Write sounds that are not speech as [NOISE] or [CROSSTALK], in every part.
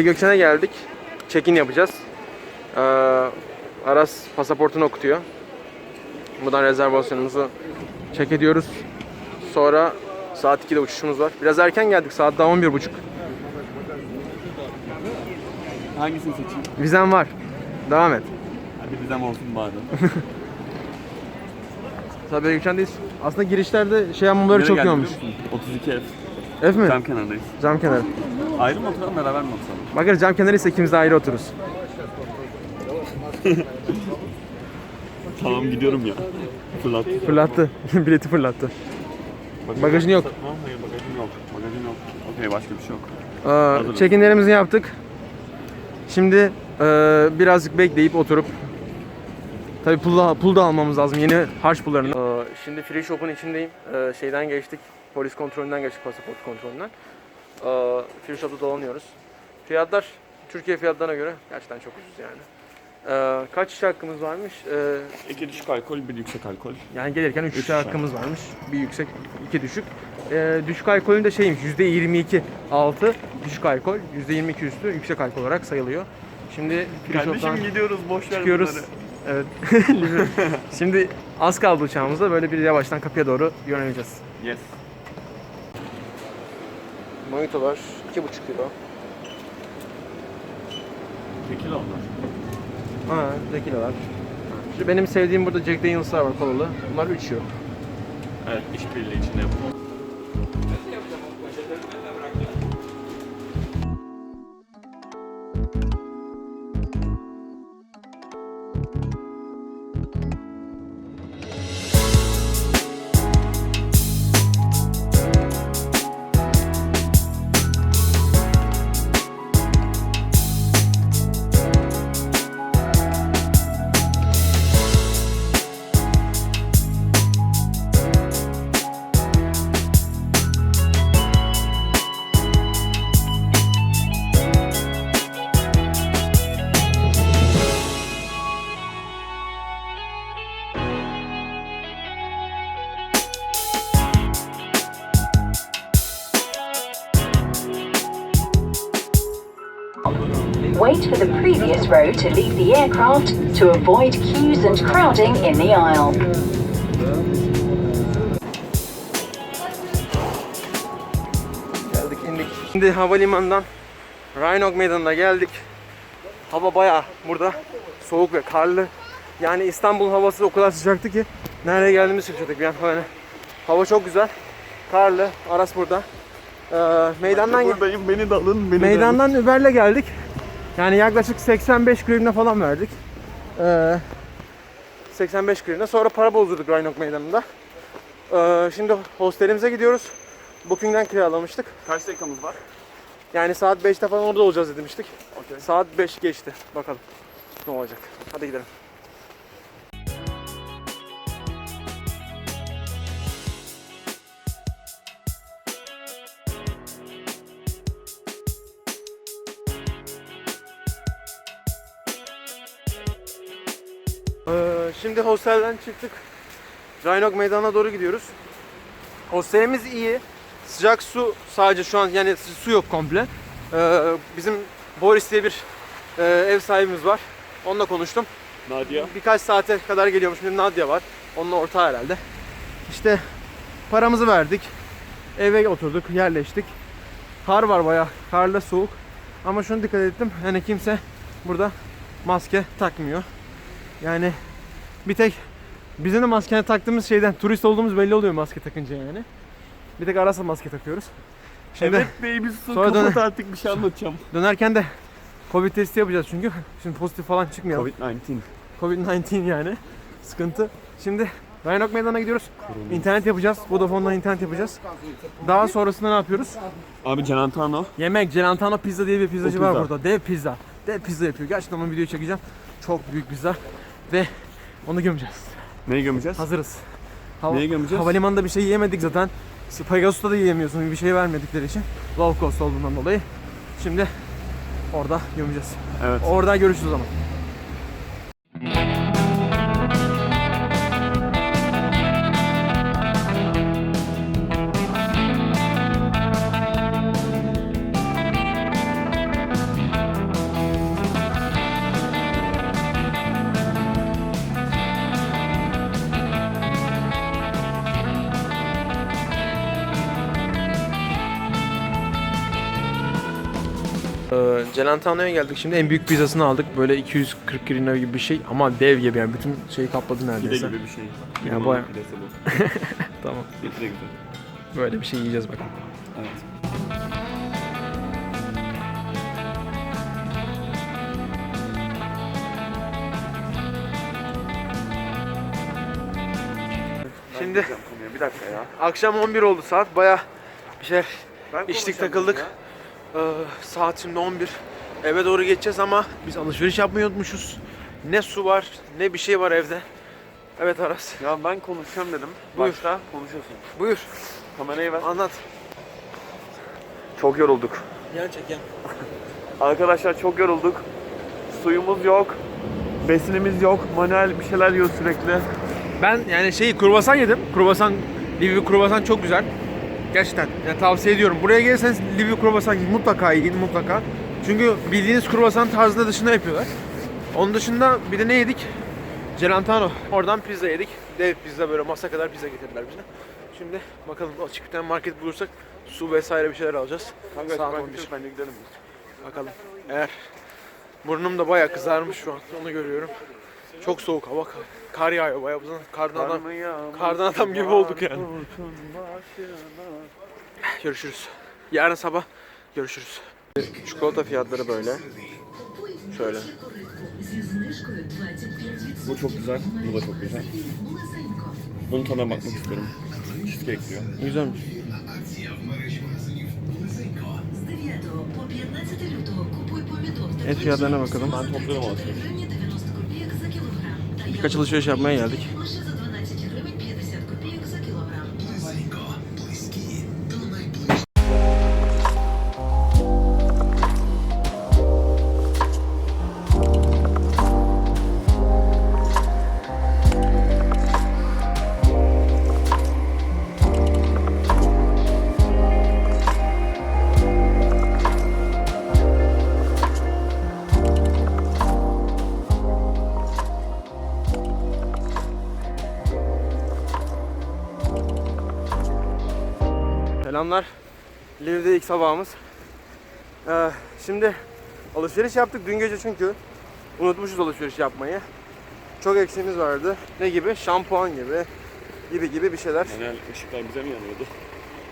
Gökçen'e geldik. Check-in yapacağız. Ee, Aras pasaportunu okutuyor. Buradan rezervasyonumuzu check ediyoruz. Sonra saat 2'de uçuşumuz var. Biraz erken geldik. Saat daha 11.30. Hangisini seçeyim? Vizem var. Devam et. Hadi bizden olsun bari. [LAUGHS] Tabii Gökçen'deyiz. Aslında girişlerde şey yapmamaları çok iyi olmuş. 32 F. F mi? Cam kenarındayız. Cam kenarı. Ayrı mı oturalım beraber mi oturalım? Bakarız cam kenarı ise ikimiz de ayrı otururuz. [LAUGHS] Tamam gidiyorum ya. Fırlat. Fırlattı. [LAUGHS] Bileti fırlattı. Bagajın yok. Tamam hayır bagajım yok. Bagajım yok. Okey başka bir şey yok. Ee, Hazırız. check-inlerimizi yaptık. Şimdi e, birazcık bekleyip oturup Tabii pul da, pul da almamız lazım. Yeni harç pullarını. Ee, şimdi free shop'un içindeyim. Ee, şeyden geçtik. Polis kontrolünden geçtik. Pasaport kontrolünden. Ee, free shop'ta dolanıyoruz. Fiyatlar Türkiye fiyatlarına göre gerçekten çok ucuz yani. Ee, kaç kişi hakkımız varmış? Ee, İki düşük alkol, bir yüksek alkol. yani gelirken 3 Üç kişi tane. hakkımız varmış. Bir yüksek, iki düşük. Ee, düşük alkolün de şeymiş %22 altı düşük alkol, %22 üstü yüksek alkol olarak sayılıyor. Şimdi Kardeşim gidiyoruz boş ver çıkıyoruz. bunları. Evet. [LAUGHS] Şimdi az kaldı uçağımızda böyle bir yavaştan kapıya doğru yöneleceğiz. Yes. Mojitolar 2,5 kilo. Tekil onlar. Ha, tekilalar. Şu benim sevdiğim burada Jack Daniels'lar var kolalı. Bunlar 3 euro. Evet işbirliği içinde yapılıyor. Wait for the previous row to leave the aircraft to avoid queues and crowding in the aisle. Geldik indik. Şimdi havalimanından Rhinoc Meydanı'na geldik. Hava bayağı burada soğuk ve karlı. Yani İstanbul havası o kadar sıcaktı ki nereye geldiğimizi şaşırdık bir an. Yani hava çok güzel. Karlı. Aras burada. Ee, meydandan Buradayım beni de alın beni de alın. Meydandan Uber'le geldik. Yani yaklaşık 85 grivne falan verdik. Ee, 85 grivne. Sonra para bozdurduk Rhinoc Meydanı'nda. Ee, şimdi hostelimize gidiyoruz. Booking'den kiralamıştık. Kaç dakikamız var? Yani saat 5'te falan orada olacağız demiştik. Okey. Saat 5 geçti. Bakalım ne olacak. Hadi gidelim. Şimdi hostelden çıktık. Rhinoc Meydanı'na doğru gidiyoruz. Hostelimiz iyi. Sıcak su sadece şu an yani su yok komple. Ee, bizim Boris diye bir e, ev sahibimiz var. Onunla konuştum. Nadia. Birkaç saate kadar geliyormuş. Şimdi Nadia var. Onunla ortağı herhalde. İşte paramızı verdik. Eve oturduk, yerleştik. Kar var bayağı. Karla soğuk. Ama şunu dikkat ettim. Yani kimse burada maske takmıyor. Yani bir tek bizim de maske taktığımız şeyden turist olduğumuz belli oluyor maske takınca yani. Bir tek arası maske takıyoruz. Şimdi Evet baby su Sonra kapat artık bir şey anlatacağım. dönerken de Covid testi yapacağız çünkü. Şimdi pozitif falan çıkmayalım. Covid-19. Covid-19 yani. Sıkıntı. Şimdi Rhinoc Meydanı'na gidiyoruz. İnternet yapacağız. Vodafone'dan internet yapacağız. Daha sonrasında ne yapıyoruz? Abi Celentano. Yemek. Celentano Pizza diye bir pizzacı O var pizza. burada. Dev pizza. Dev pizza yapıyor. Gerçekten onun videoyu çekeceğim. Çok büyük pizza. Ve onu gömeceğiz. Neyi gömeceğiz? Hazırız. Hava, Neye gömeceğiz? Havalimanında bir şey yemedik zaten. Pegasus'ta da yiyemiyorsun. Bir şey vermedikleri için. Low cost olduğundan dolayı. Şimdi orada gömeceğiz. Evet. Orada görüşürüz o zaman. Celentano'ya geldik. Şimdi en büyük pizzasını aldık. Böyle 240 lira gibi bir şey ama dev gibi yani bütün şeyi kapladı Pide neredeyse. gibi bir şey. Ya Limonlu baya- pidesi bu. [LAUGHS] Tamam. Pide güzel. Böyle bir şey yiyeceğiz bakalım. Evet. Şimdi- bir dakika ya. Akşam 11 oldu saat. Baya bir şeyler Ben içtik takıldık. Ee, saat şimdi 11. Eve doğru geçeceğiz ama biz alışveriş yapmayı unutmuşuz. Ne su var ne bir şey var evde. Evet Aras. Ya ben konuşacağım dedim. Buyur. Başta konuşuyorsun. Buyur. Kamerayı ver. Anlat. Çok yorulduk. Gerçekten. [LAUGHS] Arkadaşlar çok yorulduk. Suyumuz yok. Besinimiz yok. Manuel bir şeyler yiyor sürekli. Ben yani şeyi kruvasan yedim. Kruvasan, Livi kruvasan çok güzel. Gerçekten yani tavsiye ediyorum. Buraya gelirseniz Livi kruvasan mutlaka yiyin mutlaka. Çünkü bildiğiniz kruvasan tarzında dışında yapıyorlar. Onun dışında bir de ne yedik? Celantano. Oradan pizza yedik. Dev pizza böyle masa kadar pizza getirdiler bize. Şimdi bakalım açık bir tane market bulursak su vesaire bir şeyler alacağız. Kanka Saat ben 11. bence gidelim. Bakalım. Eğer burnum da bayağı kızarmış şu an. Onu görüyorum. Çok soğuk hava. Kar yağıyor bayağı. Buradan Kardan adam, kardan adam gibi olduk yani. Görüşürüz. Yarın sabah görüşürüz. Çikolata fiyatları böyle. Şöyle. Bu çok güzel. Bu da çok güzel. Bunun tadına bakmak istiyorum. Cheesecake diyor. Güzelmiş. Et fiyatlarına bakalım. Ben topluyorum aslında. Birkaç alışveriş yapmaya geldik. Selamlar. Liv'de ilk sabahımız. Ee, şimdi alışveriş yaptık dün gece çünkü unutmuşuz alışveriş yapmayı. Çok eksiğimiz vardı. Ne gibi? Şampuan gibi. Gibi gibi bir şeyler. Manuel ışıklar bize mi yanıyordu?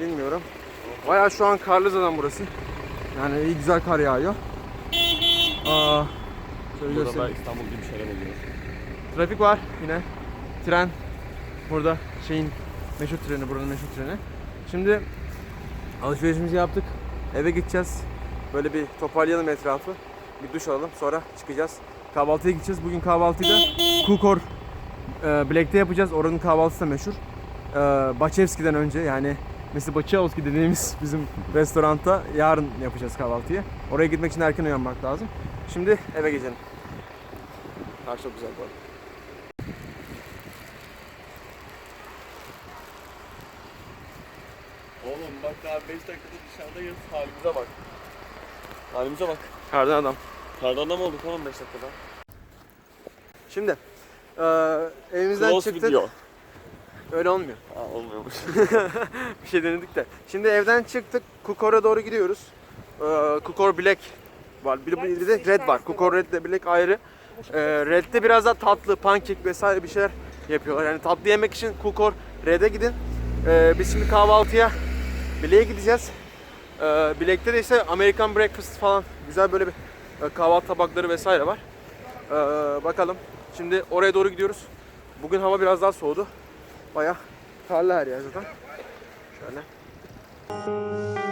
Bilmiyorum. Bayağı şu an karlı zaten burası. Yani iyi güzel kar yağıyor. Aa, şöyle Burada göstereyim. da İstanbul gibi bir şeyler oluyor. Trafik var yine. Tren. Burada şeyin meşhur treni, buranın meşhur treni. Şimdi alışverişimizi yaptık. Eve gideceğiz. Böyle bir toparlayalım etrafı. Bir duş alalım. Sonra çıkacağız. Kahvaltıya gideceğiz. Bugün kahvaltıyı da Kukor e, Black'te yapacağız. Oranın kahvaltısı da meşhur. E, Baçevski'den önce yani Mesela Baçevski dediğimiz bizim restoranda yarın yapacağız kahvaltıyı. Oraya gitmek için erken uyanmak lazım. Şimdi eve geçelim. Kar çok güzel bu arada. Oğlum bak daha 5 dakikada dışarıdayız. Halimize bak. Halimize bak. Kardan adam. Kardan adam olduk oğlum 5 dakikada. Şimdi eee evimizden Close çıktık. video. Öyle olmuyor. Ha olmuyormuş. [LAUGHS] Bir şey denedik de. Şimdi evden çıktık. Kukor'a doğru gidiyoruz. Eee Kukor Black var. Bir, bir de Red var. Kukor Red ile Black ayrı. Eee Red'de biraz daha tatlı, pankek vesaire bir şeyler yapıyorlar. Yani tatlı yemek için Kukor Red'e gidin. Eee biz şimdi kahvaltıya Black'e gideceğiz. Eee Black'te de ise American Breakfast falan güzel böyle bir e, kahvaltı tabakları vesaire var. Eee, bakalım. Şimdi oraya doğru gidiyoruz. Bugün hava biraz daha soğudu. Baya karlı her yer zaten. Şöyle.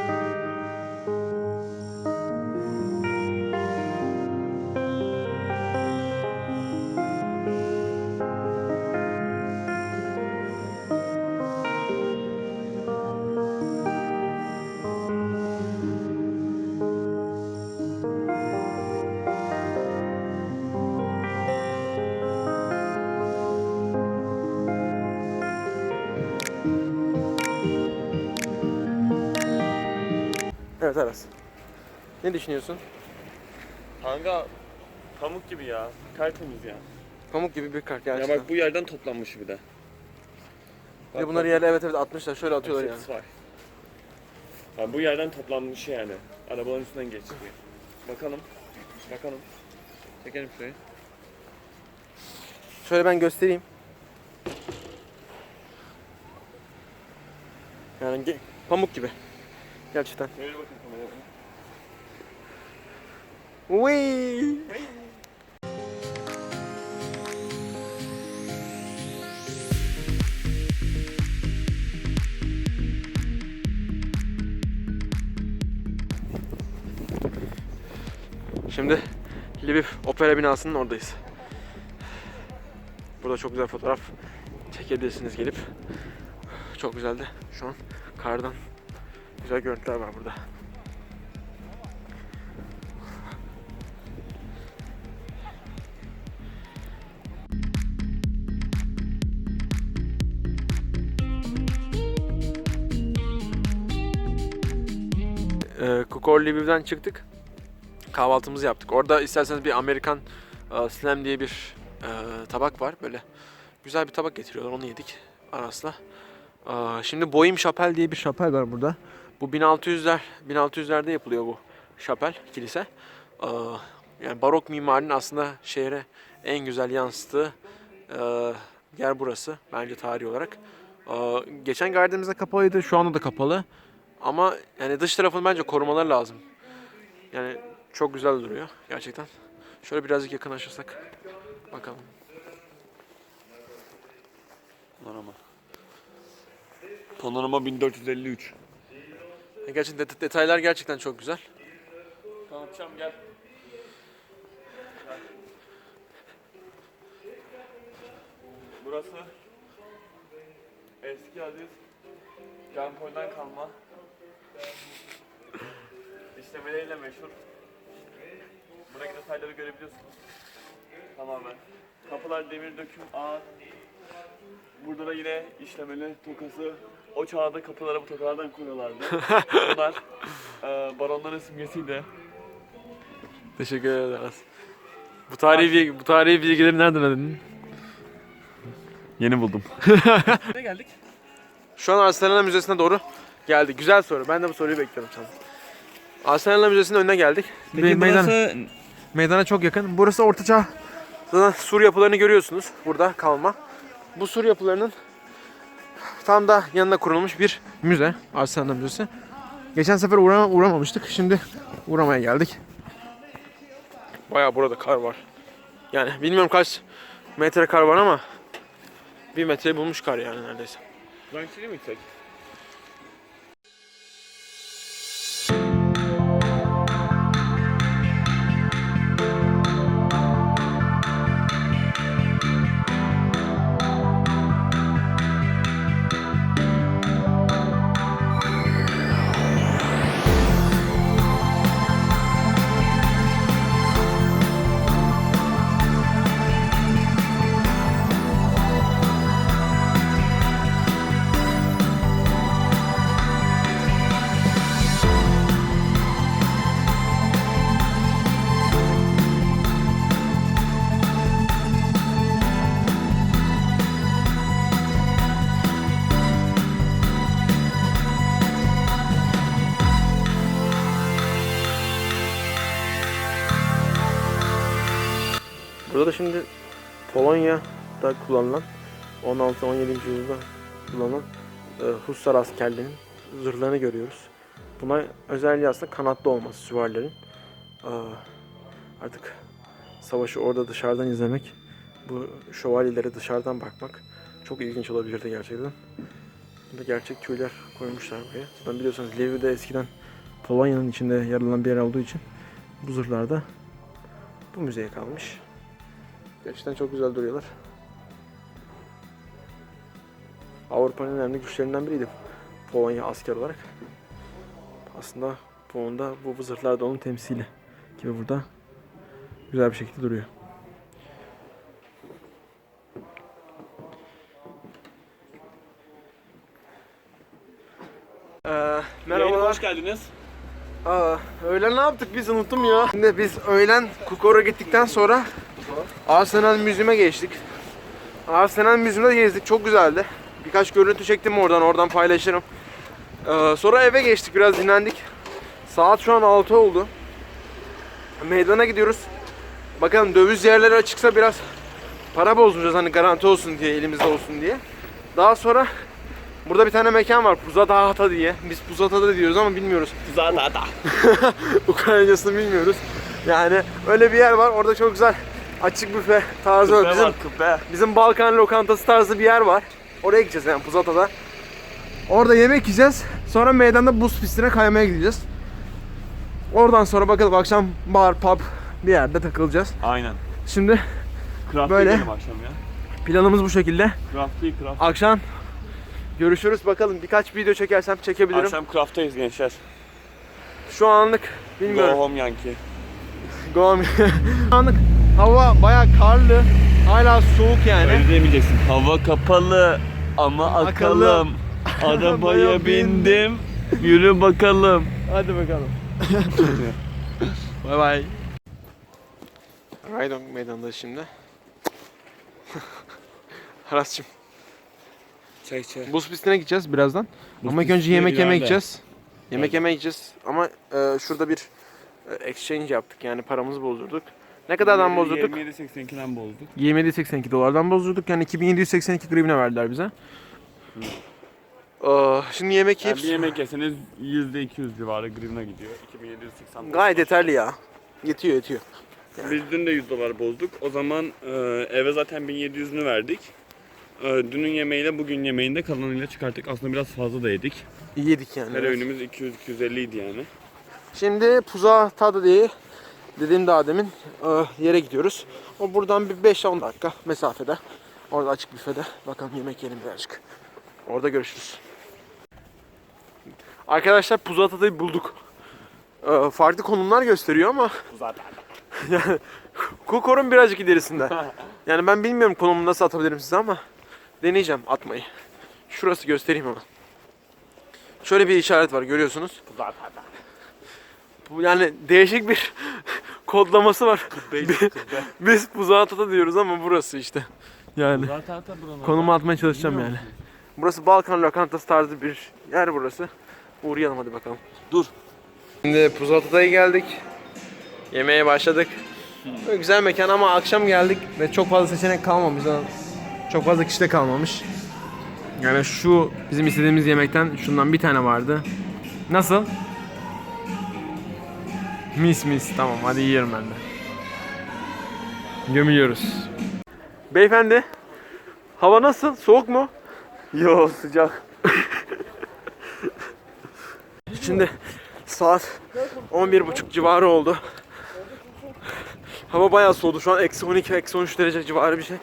Evet Aras. Ne düşünüyorsun? Kanka pamuk gibi ya. Tertemiz ya. Pamuk gibi bir kar Ya gerçekten. bak bu yerden toplanmış bir de. Bir de bunları yerle evet evet atmışlar. Şöyle atıyorlar yani. Var. Ha, bu yerden toplanmış yani. Arabaların üstünden geçti. Bakalım. Bakalım. Çekelim şurayı. Şöyle ben göstereyim. Yani ge- pamuk gibi. Gerçekten. Çevir bakın kameraya. Uy. Şimdi Lviv Opera binasının oradayız. Burada çok güzel fotoğraf çekebilirsiniz gelip. Çok güzeldi. Şu an kardan güzel görüntüler var burada. e, Kukor Lviv'den çıktık. Kahvaltımızı yaptık. Orada isterseniz bir Amerikan e, Slam diye bir e, tabak var. Böyle güzel bir tabak getiriyorlar. Onu yedik Aras'la. E, şimdi Boeing Chapel diye bir şapel var burada. Bu 1600'ler 1600'lerde yapılıyor bu şapel kilise. E, yani barok mimarinin aslında şehre en güzel yansıttığı e, yer burası bence tarihi olarak. E, geçen geldiğimizde kapalıydı. Şu anda da kapalı. Ama yani dış tarafını bence korumaları lazım. Yani çok güzel duruyor gerçekten. Şöyle birazcık yakınlaşırsak bakalım. Panorama. Panorama 1453. Gerçekten det- detaylar gerçekten çok güzel. Tanıtacağım gel. Burası eski Aziz Cankoy'dan kalma işlemeleriyle meşhur. Buradaki detayları görebiliyorsunuz. Tamamen. Kapılar demir döküm ağır. Burada da yine işlemeli tokası. O çağda kapılara bu tokalardan koyuyorlardı. [LAUGHS] Bunlar e, baronların simgesiydi. Teşekkür ederiz. Bu tarihi bilgi- bu tarihi bilgileri nereden edindin? Yeni buldum. [LAUGHS] ne geldik? Şu an Arsenal Müzesi'ne doğru geldik. Güzel soru. Ben de bu soruyu bekliyorum senden. Arsenal Müzesi'nin önüne geldik. Me- meydan- meydana çok yakın. Burası ortaçağ. Zaten sur yapılarını görüyorsunuz. Burada kalma. Bu sur yapılarının tam da yanına kurulmuş bir müze. Arsenal Müzesi. Geçen sefer uğra- uğramamıştık. Şimdi uğramaya geldik. Bayağı burada kar var. Yani bilmiyorum kaç metre kar var ama bir metre bulmuş kar yani neredeyse. Renkçili mi gitsek? Şimdi Polonya'da kullanılan 16-17. yüzyılda kullanılan e, Hussar askerlerinin zırhlarını görüyoruz. Buna özelliği aslında kanatlı olması süvarilerin. E, artık savaşı orada dışarıdan izlemek, bu şövalyelere dışarıdan bakmak çok ilginç olabilirdi gerçekten. Burada gerçek tüyler koymuşlar buraya. Zaten biliyorsunuz Lviv'de eskiden Polonya'nın içinde yer alan bir yer olduğu için bu zırhlar da bu müzeye kalmış. Gerçekten çok güzel duruyorlar. Avrupa'nın önemli güçlerinden biriydi Polonya asker olarak. Aslında Polonya'da bu zırhlar da onun temsili gibi burada güzel bir şekilde duruyor. Ee, Yayına merhabalar. hoş geldiniz. Aa, öğlen ne yaptık biz unuttum ya. Şimdi biz öğlen Kukor'a gittikten sonra Arsenal Müziği'ne geçtik. Arsenal Müziği'nde gezdik. Çok güzeldi. Birkaç görüntü çektim oradan. Oradan paylaşırım. Ee, sonra eve geçtik. Biraz dinlendik. Saat şu an 6 oldu. meydana gidiyoruz. Bakalım döviz yerleri açıksa biraz para bozduracağız hani garanti olsun diye elimizde olsun diye. Daha sonra burada bir tane mekan var Puzata Hata diye. Biz Puzata'da diyoruz ama bilmiyoruz. Zaten [LAUGHS] Ukraynacasını bilmiyoruz. Yani öyle bir yer var. Orada çok güzel açık büfe tarzı öyle bizim küpe. bizim Balkan lokantası tarzı bir yer var. Oraya gideceğiz yani Puzata'da. Orada yemek yiyeceğiz. Sonra meydanda buz pistine kaymaya gideceğiz. Oradan sonra bakalım akşam bar, pub bir yerde takılacağız. Aynen. Şimdi Craft'a Böyle. akşam ya. planımız bu şekilde. Craft değil craft. Akşam görüşürüz bakalım. Birkaç video çekersem çekebilirim. Akşam craft'tayız gençler. Şu anlık Go bilmiyorum. home Yankee. Go home. [LAUGHS] Şu anlık hava bayağı karlı. Hala soğuk yani. Öyle demeyeceksin. Hava kapalı ama Akalım. [LAUGHS] Arabaya bindim. Yürü bakalım. Hadi bakalım. [LAUGHS] bay bay. Raydon meydanda şimdi. [LAUGHS] Aras'cığım Çay çay. buz pistine gideceğiz birazdan. Buz Ama ilk önce yemek yemeye gideceğiz. Yemek yemeye gideceğiz. Ama e, şurada bir e, exchange yaptık yani paramızı bozdurduk. Ne kadardan bozdurduk? 27.82'den bozduk. 27.82 dolardan bozdurduk. Yani 2782 grivne verdiler bize. Ee, şimdi yemek Yani yiyip bir yemek yeseniz %200 civarı grivna gidiyor. 2780 gayet yeterli ya. Yetiyor yetiyor. Biz dün de 100 dolar bozduk. O zaman e, eve zaten 1700'ünü verdik. E, dünün yemeğiyle bugün yemeğinde kalanıyla çıkarttık. Aslında biraz fazla da yedik. İyi yedik yani. Her evet. öğünümüz 200-250 idi yani. Şimdi Puza Tadı diye dediğim daha demin e, yere gidiyoruz. O buradan bir 5-10 dakika mesafede. Orada açık büfede. Bakalım yemek yiyelim birazcık. Orada görüşürüz. Arkadaşlar Puza Tadı'yı bulduk. E, farklı konumlar gösteriyor ama Zaten. [LAUGHS] yani Kukor'un birazcık ilerisinde. [LAUGHS] Yani ben bilmiyorum konumu nasıl atabilirim size ama deneyeceğim atmayı. Şurası göstereyim ama. Şöyle bir işaret var görüyorsunuz. Bu yani değişik bir kodlaması var. Biz Puzata'da diyoruz ama burası işte. Yani konumu atmaya çalışacağım yani. Burası Balkan lokantası tarzı bir yer burası. Uğrayalım hadi bakalım. Dur. Şimdi Puzata'ya geldik. Yemeğe başladık. Böyle güzel mekan ama akşam geldik ve çok fazla seçenek kalmamış. Çok fazla kişi de kalmamış. Yani şu bizim istediğimiz yemekten şundan bir tane vardı. Nasıl? Mis mis tamam hadi yiyelim ben de. Gömüyoruz. Beyefendi hava nasıl? Soğuk mu? Yo sıcak. [LAUGHS] Şimdi saat 11.30 civarı oldu. Hava bayağı soğudu. Şu an eksi 12, eksi 13 derece civarı bir şey.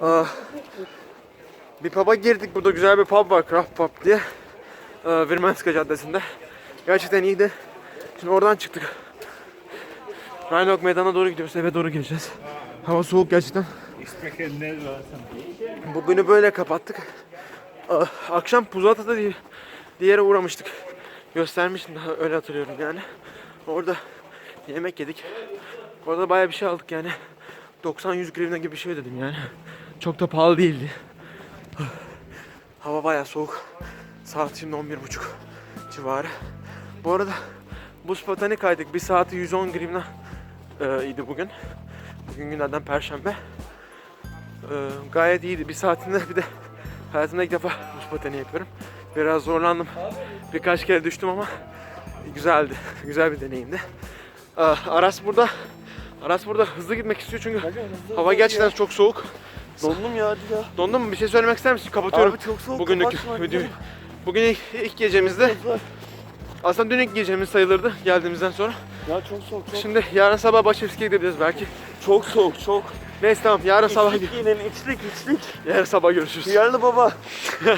Aa, bir pub'a girdik. Burada güzel bir pub var. Craft Pub diye. Ee, Virmenska Caddesi'nde. Gerçekten iyiydi. Şimdi oradan çıktık. Rheinok meydana doğru gidiyoruz. Eve doğru geleceğiz. Hava soğuk gerçekten. Bugünü böyle kapattık. Akşam Puzata'da diye, bir yere uğramıştık. Göstermiştim daha öyle hatırlıyorum yani. Orada yemek yedik. Orada bayağı bir şey aldık yani. 90-100 grivna gibi bir şey dedim yani. Çok da pahalı değildi. Hava bayağı soğuk. Saat şimdi 11.30 civarı. Bu arada buz pateni kaydık. Bir saati 110 grivna e, idi bugün. Bugün günlerden perşembe. E, gayet iyiydi. Bir saatinde bir de hayatımda ilk defa buz pateni yapıyorum. Biraz zorlandım. Birkaç kere düştüm ama güzeldi. Güzel bir deneyimdi. Ee, Aras burada. Aras burada hızlı gitmek istiyor çünkü hava gerçekten çok soğuk. Dondum ya hadi ya. Dondun mu? Bir şey söylemek ister misin? Kapatıyorum. Abi çok soğuk, Bugünlük videoyu. Bugün ilk, ilk gecemizde. Aslında dün ilk gecemiz sayılırdı geldiğimizden sonra. Ya çok soğuk çok. Şimdi yarın sabah Başevski'ye gidebiliriz belki. Çok soğuk çok. Neyse tamam yarın sabah İçlik yine içlik içlik. yarın sabah görüşürüz. Yerli baba. [LAUGHS]